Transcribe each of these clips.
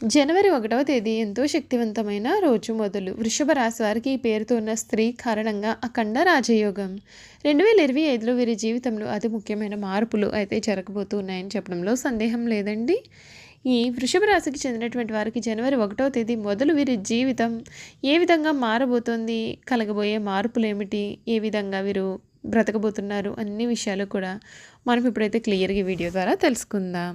జనవరి ఒకటవ తేదీ ఎంతో శక్తివంతమైన రోజు మొదలు. వృషభ రాశి వారికి ఈ పేరుతో ఉన్న స్త్రీ కారణంగా అఖండ రాజయోగం. రెండు వేల ఇరవై ఐదులో వీరి జీవితంలో అతి ముఖ్యమైన మార్పులు అయితే జరగబోతున్నాయని చెప్పడంలో సందేహం లేదండి. ఈ వృషభ రాశికి చెందినటువంటి వారికి జనవరి ఒకటవ తేదీ మొదలు వీరి జీవితం ఏ విధంగా మారబోతోంది కలగబోయే మార్పులు ఏమిటి ఏ విధంగా వీరు బ్రతకబోతున్నారు అన్ని విషయాలు కూడా మనం ఇప్పుడైతే క్లియర్గా వీడియో ద్వారా తెలుసుకుందాం.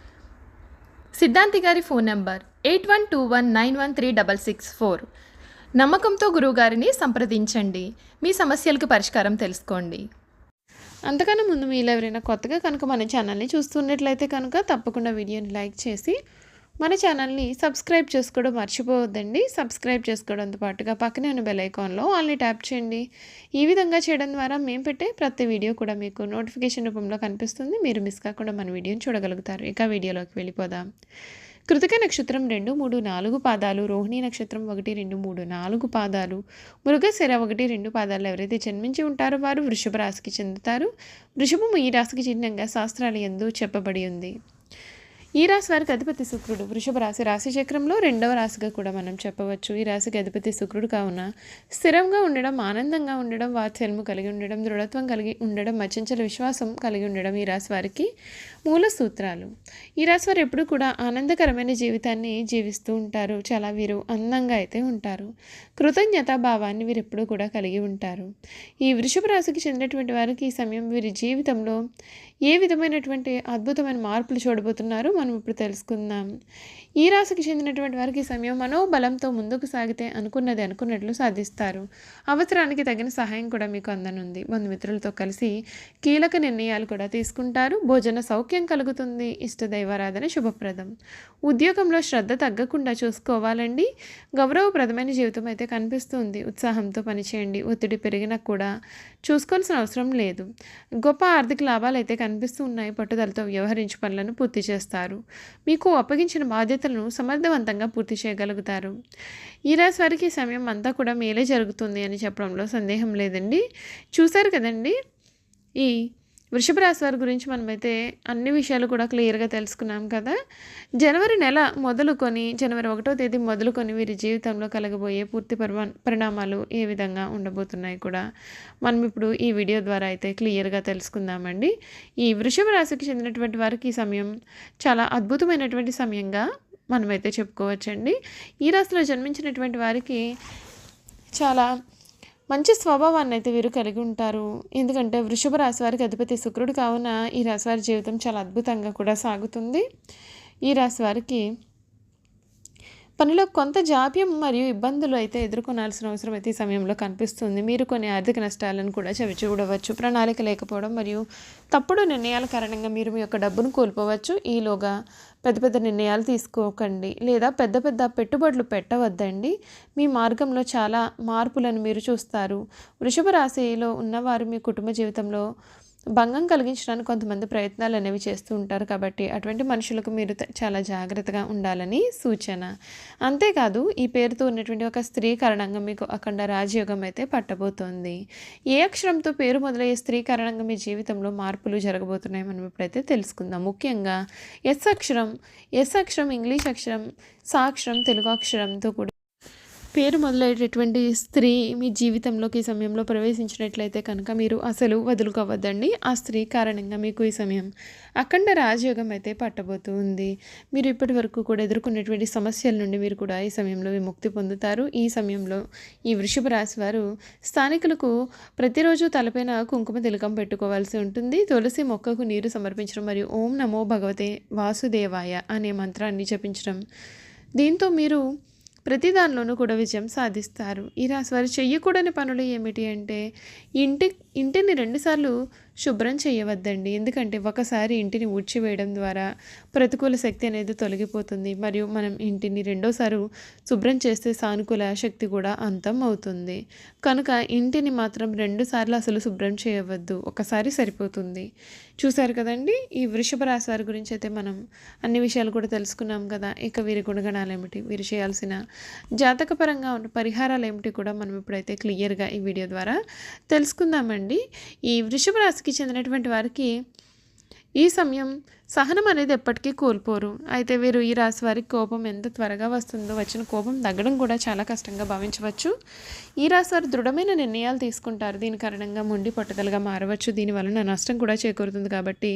సిద్ధాంతి గారి phone number eight one two one nine one three double six four. నమ్మకంతో గురువుగారిని సంప్రదించండి. మీ సమస్యలకు పరిష్కారం తెలుసుకోండి. అంతకన్నా ముందు మీలో ఎవరైనా కొత్తగా కనుక మన ఛానల్ని చూస్తున్నట్లయితే కనుక తప్పకుండా వీడియోని లైక్ చేసి మన ఛానల్ని సబ్స్క్రైబ్ చేసుకోవడం మర్చిపోవద్దండి. సబ్స్క్రైబ్ చేసుకోవడంతో పాటుగా పక్కనే ఉన్న బెల్ ఐకాన్లో ఆల్ని ట్యాప్ చేయండి. ఈ విధంగా చేయడం ద్వారా మేము పెట్టే ప్రతి వీడియో కూడా మీకు నోటిఫికేషన్ రూపంలో కనిపిస్తుంది. మీరు మిస్ కాకుండా మన వీడియోని చూడగలుగుతారు. ఇక వీడియోలోకి వెళ్ళిపోదాం. కృతిక నక్షత్రం రెండు మూడు నాలుగు పాదాలు రోహిణి నక్షత్రం ఒకటి రెండు మూడు నాలుగు పాదాలు మృగశిర ఒకటి రెండు పాదాలు ఎవరైతే జన్మించి ఉంటారో వారు వృషభ రాశికి చెందుతారు. వృషభము ఈ రాశికి చిహ్నంగా శాస్త్రాలు ఎందు చెప్పబడి ఉంది. ఈ రాశి వారికి అధిపతి శుక్రుడు. వృషభ రాశి రాశి చక్రంలో రెండవ రాశిగా కూడా మనం చెప్పవచ్చు. ఈ రాశికి అధిపతి శుక్రుడు కావున స్థిరంగా ఉండడం ఆనందంగా ఉండడం వాత్సల్యము కలిగి ఉండడం దృఢత్వం కలిగి ఉండడం మచించల విశ్వాసం కలిగి ఉండడం ఈ రాశి వారికి మూల సూత్రాలు. ఈ రాశి వారు ఎప్పుడు కూడా ఆనందకరమైన జీవితాన్ని జీవిస్తూ ఉంటారు. చాలా వీరు అందంగా అయితే ఉంటారు. కృతజ్ఞతా భావాన్ని వీరు ఎప్పుడూ కూడా కలిగి ఉంటారు. ఈ వృషభ రాశికి చెందినటువంటి వారికి ఈ సమయం వీరి జీవితంలో ఏ విధమైనటువంటి అద్భుతమైన మార్పులు చూడబోతున్నారో మనం ఇప్పుడు తెలుసుకుందాం. ఈ రాశికి చెందినటువంటి వారికి సమయం మనోబలంతో ముందుకు సాగితే అనుకున్నది అనుకున్నట్లు సాధిస్తారు. అవసరానికి తగిన సహాయం కూడా మీకు అందనుంది. బంధుమిత్రులతో కలిసి కీలక నిర్ణయాలు కూడా తీసుకుంటారు. భోజన సౌఖ్యం కలుగుతుంది. ఇష్ట దైవారాధన శుభప్రదం. ఉద్యోగంలో శ్రద్ధ తగ్గకుండా చూసుకోవాలండి. గౌరవప్రదమైన జీవితం అయితే కనిపిస్తుంది. ఉత్సాహంతో పనిచేయండి. ఒత్తిడి పెరిగినా కూడా చూసుకోవాల్సిన అవసరం లేదు. గొప్ప ఆర్థిక లాభాలు అయితే కనిపిస్తూ ఉన్నాయి పట్టుదలతో వ్యవహరించి పనులను పూర్తి చేస్తారు. మీకు అప్పగించిన బాధ్యతలను సమర్థవంతంగా పూర్తి చేయగలుగుతారు. ఈ రాశి వారికి ఈ సమయం అంతా కూడా మేలే జరుగుతుంది అని చెప్పడంలో సందేహం లేదండి. చూశారు కదండి? ఈ వృషభ రాశి వారి గురించి మనమైతే అన్ని విషయాలు కూడా క్లియర్గా తెలుసుకున్నాం కదా. జనవరి నెల మొదలుకొని జనవరి ఒకటో తేదీ మొదలుకొని వీరి జీవితంలో కలగబోయే పూర్తి పరిమా పరిణామాలు ఏ విధంగా ఉండబోతున్నాయి కూడా మనం ఇప్పుడు ఈ వీడియో ద్వారా అయితే క్లియర్గా తెలుసుకుందామండి. ఈ వృషభ రాశికి చెందినటువంటి వారికి ఈ సమయం చాలా అద్భుతమైనటువంటి సమయంగా మనమైతే చెప్పుకోవచ్చండి. ఈ రాశిలో జన్మించినటువంటి వారికి చాలా మంచి స్వభావాన్ని అయితే వీరు కలిగి ఉంటారు. ఎందుకంటే వృషభ రాశి వారికి అధిపతి శుక్రుడు కావున ఈ రాశి వారి జీవితం చాలా అద్భుతంగా కూడా సాగుతుంది. ఈ రాశి వారికి పనిలో కొంత జాప్యం మరియు ఇబ్బందులు అయితే ఎదుర్కొనాల్సిన అవసరం అయితే ఈ సమయంలో కనిపిస్తుంది. మీరు కొన్ని ఆర్థిక నష్టాలను కూడా చవి చూడవచ్చు ప్రణాళిక లేకపోవడం మరియు తప్పుడు నిర్ణయాల కారణంగా మీరు మీ యొక్క డబ్బును కోల్పోవచ్చు. ఈలోగా పెద్ద పెద్ద నిర్ణయాలు తీసుకోకండి లేదా పెద్ద పెద్ద పెట్టుబడులు పెట్టవద్దండి. మీ మార్గంలో చాలా మార్పులను మీరు చూస్తారు. వృషభ రాశిలో ఉన్నవారు మీ కుటుంబ జీవితంలో భంగం కలిగించడానికి కొంతమంది ప్రయత్నాలు అనేవి చేస్తూ ఉంటారు కాబట్టి అటువంటి మనుషులకు మీరు చాలా జాగ్రత్తగా ఉండాలని సూచన. అంతేకాదు ఈ పేరుతో ఉన్నటువంటి ఒక స్త్రీ కారణంగా మీకు అఖండ రాజయోగం అయితే పట్టబోతోంది. ఏ అక్షరంతో పేరు మొదలయ్యే స్త్రీ కారణంగా మీ జీవితంలో మార్పులు జరగబోతున్నాయి మనం ఇప్పుడైతే తెలుసుకుందాం. ముఖ్యంగా ఎస్ అక్షరం ఎస్ అక్షరం ఇంగ్లీష్ అక్షరం సాక్షరం తెలుగు అక్షరంతో కూడా పేరు మొదలయ్యేటటువంటి స్త్రీ మీ జీవితంలోకి ఈ సమయంలో ప్రవేశించినట్లయితే కనుక మీరు అసలు వదులుకోవద్దండి. ఆ స్త్రీ కారణంగా మీకు ఈ సమయం అఖండ రాజయోగం అయితే పట్టబోతుంది మీరు ఇప్పటి వరకు కూడా ఎదుర్కొన్నటువంటి సమస్యల నుండి మీరు కూడా ఈ సమయంలో విముక్తి పొందుతారు. ఈ సమయంలో ఈ వృషభ రాశి వారు స్థానికులకు ప్రతిరోజు తలపైన కుంకుమ తిలకం పెట్టుకోవాల్సి ఉంటుంది. తులసి మొక్కకు నీరు సమర్పించడం మరియు ఓం నమో భగవతే వాసుదేవాయ అనే మంత్రాన్ని జపించడం. దీంతో మీరు ప్రతి దానిలోనూ కూడా విజయం సాధిస్తారు. ఈ రాశి చెయ్యకూడని పనులు ఏమిటి అంటే ఇంటి ఇంటిని రెండుసార్లు శుభ్రం చేయవద్దండి. ఎందుకంటే ఒకసారి ఇంటిని ఊడ్చివేయడం ద్వారా ప్రతికూల శక్తి అనేది తొలగిపోతుంది. మరియు మనం ఇంటిని రెండోసారి శుభ్రం చేస్తే సానుకూల శక్తి కూడా అంతం అవుతుంది. కనుక ఇంటిని మాత్రం రెండుసార్లు అసలు శుభ్రం చేయవద్దు. ఒకసారి సరిపోతుంది. చూశారు కదండి? ఈ వృషభ రాశి వారి గురించి అయితే మనం అన్ని విషయాలు కూడా తెలుసుకున్నాం కదా. ఇక వీరి గుణగణాలు ఏమిటి? వీరు చేయాల్సిన జాతకపరంగా ఉన్న పరిహారాలు ఏమిటి కూడా మనం ఇప్పుడైతే క్లియర్గా ఈ వీడియో ద్వారా తెలుసుకుందామండి. ఈ వృషభ రాశికి చెందినటువంటి వారికి ఈ సమయం సహనం అనేది ఎప్పటికీ కోల్పోరు. అయితే వీరు ఈ రాశి వారికి కోపం ఎంత త్వరగా వస్తుందో వచ్చిన కోపం తగ్గడం కూడా చాలా కష్టంగా భావించవచ్చు. ఈ రాశి వారు దృఢమైన నిర్ణయాలు తీసుకుంటారు. దీని కారణంగా మొండి పట్టుదలగా మారవచ్చు. దీని వలన నష్టం కూడా చేకూరుతుంది కాబట్టి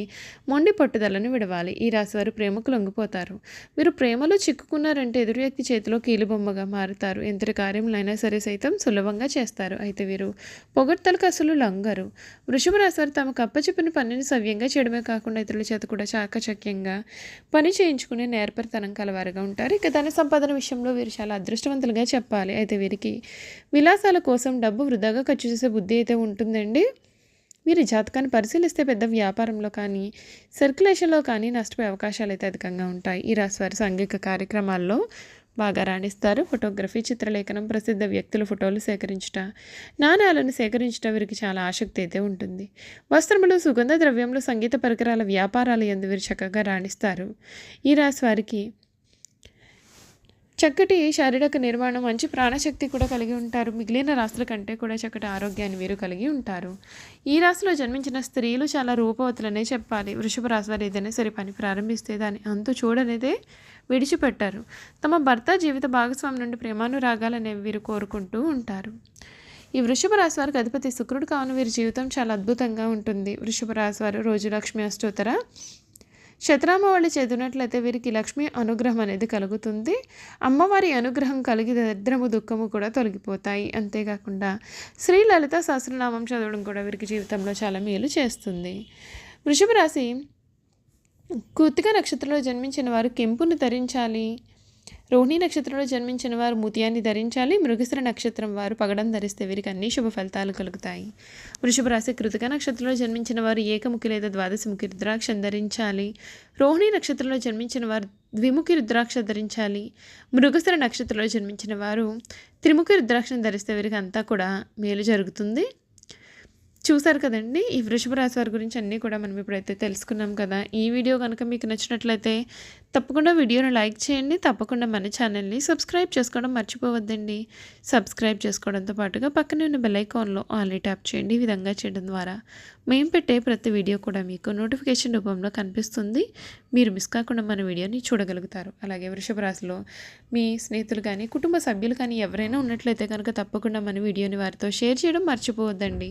మొండి పట్టుదలను విడవాలి. ఈ రాశి వారు ప్రేమకు లొంగిపోతారు. వీరు ప్రేమలో చిక్కుకున్నారంటే ఎదురు వ్యక్తి చేతిలో కీలుబొమ్మగా మారుతారు. ఎంతటి కార్యములైనా సరే సైతం సులభంగా చేస్తారు. అయితే వీరు పొగడ్తలకు అసలు లొంగరు. వృషభ రాశి వారు తమకు అప్పచెప్పిన పనిని సవ్యంగా చేయడమే కాకుండా ఇతరుల చేత కూడా చాలా చాకచక్యంగా పని చేయించుకునే నేర్పరితనం కలవారుగా ఉంటారు. ఇక ధన సంపాదన విషయంలో వీరు చాలా అదృష్టవంతులుగా చెప్పాలి. అయితే వీరికి విలాసాల కోసం డబ్బు వృధాగా ఖర్చు చేసే బుద్ధి అయితే ఉంటుందండి. వీరి జాతకాన్ని పరిశీలిస్తే పెద్ద వ్యాపారంలో కానీ సర్క్యులేషన్లో కానీ నష్టపోయే అవకాశాలు అయితే అధికంగా ఉంటాయి. ఈ రాశి వారి సాంఘిక కార్యక్రమాల్లో బాగా రాణిస్తారు. ఫోటోగ్రఫీ చిత్రలేఖనం ప్రసిద్ధ వ్యక్తుల ఫోటోలు సేకరించుట నాణాలను సేకరించడం వీరికి చాలా ఆసక్తి అయితే ఉంటుంది. వస్త్రములు సుగంధ ద్రవ్యములు సంగీత పరికరాల వ్యాపారాలు ఎందు వీరు చక్కగా రాణిస్తారు. ఈ రాశి వారికి చక్కటి శారీరక నిర్మాణం మంచి ప్రాణశక్తి కూడా కలిగి ఉంటారు. మిగిలిన రాశుల కంటే కూడా చక్కటి ఆరోగ్యాన్ని వీరు కలిగి ఉంటారు. ఈ రాశిలో జన్మించిన స్త్రీలు చాలా రూపవతులనే చెప్పాలి. వృషభ రాశి వారు ఏదైనా సరే పని ప్రారంభిస్తే దాని అంతు చూడనేదే విడిచిపెట్టారు. తమ భర్త జీవిత భాగస్వామి నుండి ప్రేమానురాగాలనేవి వీరు కోరుకుంటూ ఉంటారు. ఈ వృషభ రాశి వారికి అధిపతి శుక్రుడు కావున వీరి జీవితం చాలా అద్భుతంగా ఉంటుంది. వృషభ రాశి వారు రోజు లక్ష్మి అష్టోత్తర శతరామవళి చదివినట్లయితే వీరికి లక్ష్మి అనుగ్రహం అనేది కలుగుతుంది. అమ్మవారి అనుగ్రహం కలిగి దరిద్రము దుఃఖము కూడా తొలగిపోతాయి. అంతేకాకుండా శ్రీ లలిత సహస్రనామం చదవడం కూడా వీరికి జీవితంలో చాలా మేలు చేస్తుంది. వృషభ రాశి కృతిక నక్షత్రంలో జన్మించిన వారు కెంపును ధరించాలి. రోహిణి నక్షత్రంలో జన్మించిన వారు ముత్యాన్ని ధరించాలి. మృగశిర నక్షత్రం వారు పగడం ధరిస్తే వీరికి అన్ని శుభ ఫలితాలు కలుగుతాయి. వృషభ రాశి కృతిక నక్షత్రంలో జన్మించిన వారు ఏకముఖి లేదా ద్వాదశముఖి రుద్రాక్షను ధరించాలి. రోహిణి నక్షత్రంలో జన్మించిన వారు ద్విముఖి రుద్రాక్ష ధరించాలి. మృగశిర నక్షత్రంలో జన్మించిన వారు త్రిముఖి రుద్రాక్షను ధరిస్తే వీరికి అంతా కూడా మేలు జరుగుతుంది. చూసారు కదండి? ఈ వృషభ రాశి వారి గురించి అన్నీ కూడా మనం ఇప్పుడైతే తెలుసుకున్నాం కదా. ఈ వీడియో కనుక మీకు నచ్చినట్లయితే తప్పకుండా వీడియోను లైక్ చేయండి. తప్పకుండా మన ఛానల్ని సబ్స్క్రైబ్ చేసుకోవడం మర్చిపోవద్దండి. సబ్స్క్రైబ్ చేసుకోవడంతో పాటుగా పక్కనే ఉన్న బెల్లైకాన్లో ఆల్రెడీ ట్యాప్ చేయండి. ఈ విధంగా చేయడం ద్వారా మేము పెట్టే ప్రతి వీడియో కూడా మీకు నోటిఫికేషన్ రూపంలో కనిపిస్తుంది. మీరు మిస్ కాకుండా మన వీడియోని చూడగలుగుతారు. అలాగే వృషభ రాశిలో మీ స్నేహితులు కానీ కుటుంబ సభ్యులు కానీ ఎవరైనా ఉన్నట్లయితే కనుక తప్పకుండా మన వీడియోని వారితో షేర్ చేయడం మర్చిపోవద్దండి.